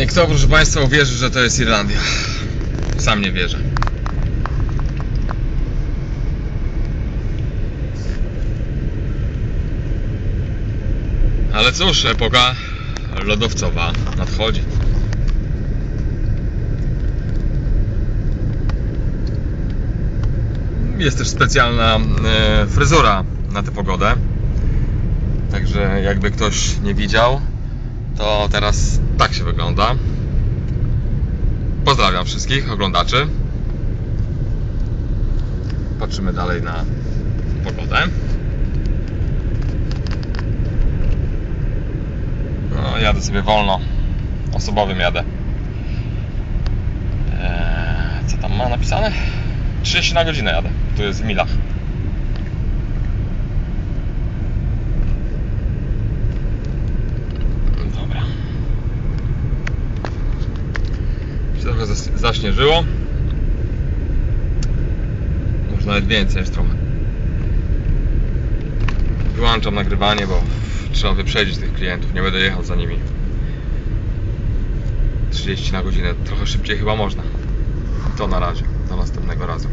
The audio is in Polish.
i kto, proszę Państwa, uwierzy, że to jest Irlandia? Sam nie wierzę. Ale cóż, epoka lodowcowa nadchodzi. Jest też specjalna e, fryzura na tę pogodę. Także jakby ktoś nie widział, to teraz tak się wygląda. Pozdrawiam wszystkich oglądaczy. Patrzymy dalej na pogodę. No, jadę sobie wolno. Osobowym jadę. Eee, co tam ma napisane? 30 na godzinę jadę. Tu jest w milach. Trochę zaśnieżyło. Może nawet więcej jest trochę. Wyłączam nagrywanie, bo trzeba wyprzedzić tych klientów. Nie będę jechał za nimi. 30 na godzinę. Trochę szybciej chyba można. To na razie. Do następnego razu.